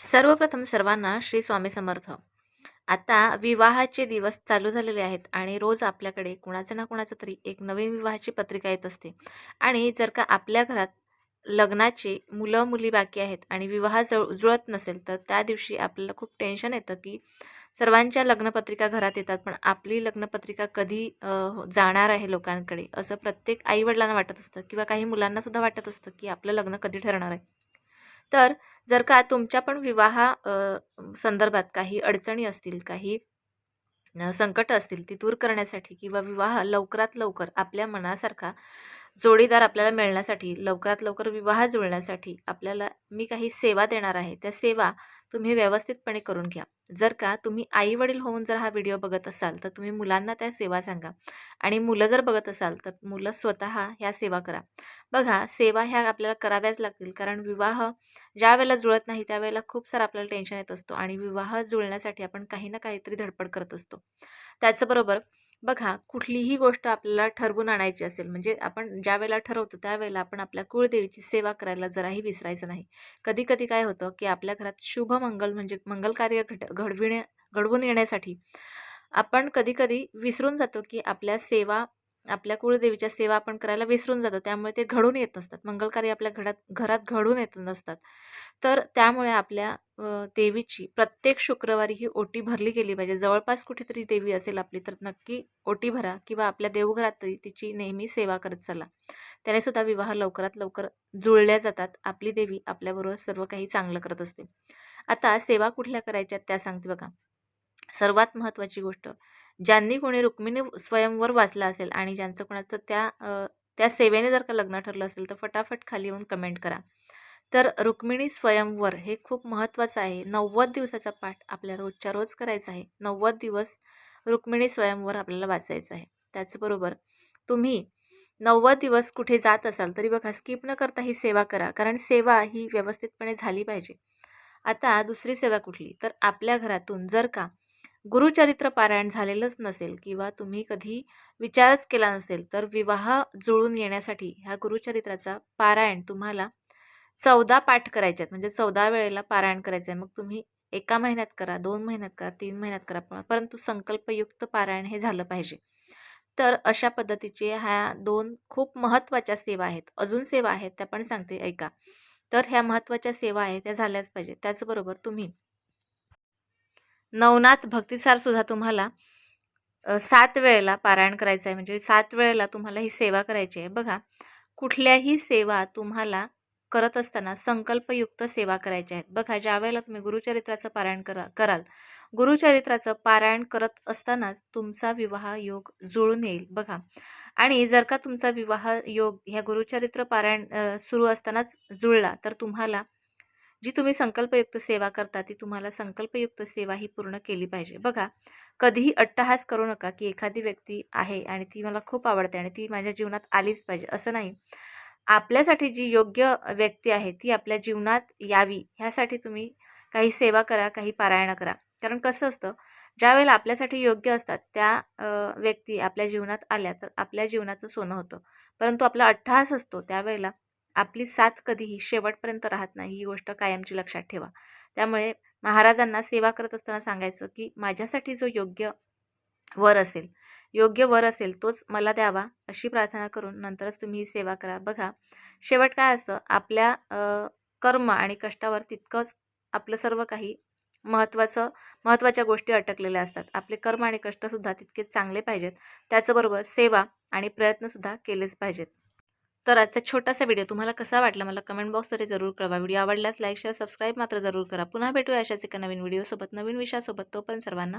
सर्वप्रथम सर्वांना श्री स्वामी समर्थ. आता विवाहाचे दिवस चालू झालेले आहेत आणि रोज आपल्याकडे कुणाचं ना कुणाचं तरी एक नवीन विवाहाची पत्रिका येत असते. आणि जर का आपल्या घरात लग्नाचे मुलं मुली बाकी आहेत आणि विवाह जळ जुळत नसेल तर त्या दिवशी आपल्याला खूप टेन्शन येतं की सर्वांच्या लग्नपत्रिका घरात येतात पण आपली लग्नपत्रिका कधी जाणार आहे लोकांकडे? असं प्रत्येक आईवडिलांना वाटत असतं किंवा काही मुलांनासुद्धा वाटत असतं की आपलं लग्न कधी ठरणार आहे? तर जर का तुमच्या पण विवाहा संदर्भात काही अडचणी असतील काही संकट संकटं असतील ती दूर करण्यासाठी किंवा विवाह लवकरात लवकर आपल्या मनासारखा जोडीदार आपल्याला मिळण्यासाठी लवकरात लवकर विवाह जुळण्यासाठी आपल्याला मी काही सेवा देणार आहे. त्या सेवा तुम्ही व्यवस्थितपणे करून घ्या. जर का तुम्ही आई वडील होऊन जर हा व्हिडिओ बघत असाल तर तुम्ही मुलांना त्या सेवा सांगा. आणि मुलं जर बघत असाल तर मुलं स्वतः ह्या सेवा करा. बघा सेवा ह्या आपल्याला कराव्याच लागतील. कारण विवाह ज्या वेळेला जुळत नाही त्यावेळेला खूप सारं आपल्याला टेन्शन येत असतो. आणि विवाह जुळण्यासाठी आपण काही ना काहीतरी धडपड करत असतो. त्याचबरोबर बघा कुठलीही गोष्ट आपल्याला ठरवून आणायची असेल म्हणजे आपण ज्या वेळेला ठरवतो त्यावेळेला आपण आपल्या कुळदेवीची सेवा करायला जराही विसरायचं नाही. कधी कधी काय होतं की आपल्या घरात शुभ मंगल म्हणजे मंगल कार्य घट घडविण्या घडवून येण्यासाठी आपण कधी कधी विसरून जातो की आपल्या सेवा आपल्या कुळदेवीच्या सेवा आपण करायला विसरून जातो. त्यामुळे ते घडून येत नसतात. मंगलकार्य आपल्या घरात घरात घडून येत नसतात. तर त्यामुळे आपल्या देवीची प्रत्येक शुक्रवारी ही ओटी भरली गेली पाहिजे. जवळपास कुठेतरी देवी असेल आपली तर नक्की ओटी भरा किंवा आपल्या देवघरात तरी तिची नेहमी सेवा करत चला. त्याने सुद्धा विवाह लवकरात लवकर जुळल्या जातात. आपली देवी आपल्याबरोबर सर्व काही चांगलं करत असते. आता सेवा कुठल्या करायच्या त्या सांगते बघा. सर्वात महत्त्वाची गोष्ट ज्यांनी कोणी रुक्मिणी स्वयंवर वाचला असेल आणि ज्यांचं कोणाचं त्या त्या सेवेने जर का लग्न ठरलं असेल तर फटाफट खाली येऊन कमेंट करा. तर रुक्मिणी स्वयंवर हे खूप महत्त्वाचं आहे. नव्वद दिवसाचा पाठ आपल्या रोजच्या रोज करायचा आहे. नव्वद दिवस रुक्मिणी स्वयंवर आपल्याला वाचायचं आहे. त्याचबरोबर तुम्ही नव्वद दिवस कुठे जात असाल तरी बघा स्किप न करता ही सेवा करा कारण सेवा ही व्यवस्थितपणे झाली पाहिजे. आता दुसरी सेवा कुठली? तर आपल्या घरातून जर का गुरुचरित्र पारायण झालेलंच नसेल किंवा तुम्ही कधी विचारच केला नसेल तर विवाह जुळून येण्यासाठी ह्या गुरुचरित्राचा पारायण तुम्हाला चौदा पाठ करायचे आहेत. म्हणजे चौदा वेळेला पारायण करायचं आहे मग तुम्ही एका महिन्यात करा दोन महिन्यात करा तीन महिन्यात करा पण- परंतु संकल्पयुक्त पारायण हे झालं पाहिजे. तर अशा पद्धतीचे ह्या दोन खूप महत्त्वाच्या सेवा आहेत. अजून सेवा आहेत त्या पण सांगते ऐका. तर ह्या महत्त्वाच्या सेवा आहेत त्या झाल्याच पाहिजे त्याचबरोबर तुम्ही नवनाथ भक्तिसारसुद्धा तुम्हाला सात वेळेला पारायण करायचं आहे म्हणजे सात वेळेला तुम्हाला ही सेवा करायची आहे. बघा कुठल्याही सेवा तुम्हाला करत असताना संकल्पयुक्त सेवा करायच्या आहेत बघा ज्या वेळेला तुम्ही गुरुचरित्राचं पारायण करा कराल गुरुचरित्राचं पारायण करत असतानाच तुमचा विवाह योग जुळून येईल. बघा आणि जर का तुमचा विवाह योग ह्या गुरुचरित्र पारायण सुरू असतानाच जुळला तर तुम्हाला जी तुम्ही संकल्पयुक्त सेवा करता ती तुम्हाला संकल्पयुक्त सेवा ही पूर्ण केली पाहिजे. बघा कधीही अट्टहास करू नका की एखादी व्यक्ती आहे आणि ती मला खूप आवडते आणि ती माझ्या जीवनात आलीच पाहिजे. असं नाही. आपल्यासाठी जी योग्य व्यक्ती आहे ती आपल्या जीवनात यावी ह्यासाठी तुम्ही काही सेवा करा काही पारायणं करा. कारण कसं असतं ज्या वेळेला आपल्यासाठी योग्य असतात त्या व्यक्ती आपल्या जीवनात आल्या तर आपल्या जीवनाचं सोनं होतं. परंतु आपला अट्टहास असतो त्यावेळेला आपली साथ कधीही शेवटपर्यंत राहत नाही ही गोष्ट कायमची लक्षात ठेवा. त्यामुळे महाराजांना सेवा करत असताना सांगायचं की माझ्यासाठी जो योग्य वर असेल योग्य वर असेल तोच मला द्यावा अशी प्रार्थना करून नंतरच तुम्ही ही सेवा करा. बघा शेवट काय असतं? आपल्या कर्म आणि कष्टावर तितकंच आपलं सर्व काही महत्त्वाचं महत्त्वाच्या गोष्टी अटकलेल्या असतात. आपले कर्म आणि कष्टसुद्धा तितकेच चांगले पाहिजेत. त्याचबरोबर सेवा आणि प्रयत्नसुद्धा केलेच पाहिजेत. तर आजचा छोटासा व्हिडिओ तुम्हाला कसा वाटला मला कमेंट बॉक्समध्ये जरूर कळवा. व्हिडिओ आवडल्यास लाईक शेअर सबस्क्राईब मात्र जरूर करा. पुन्हा भेटूया अशाच एका नवीन व्हिडिओसोबत नवीन विषयासोबत. तोपर्यंत सर्वांना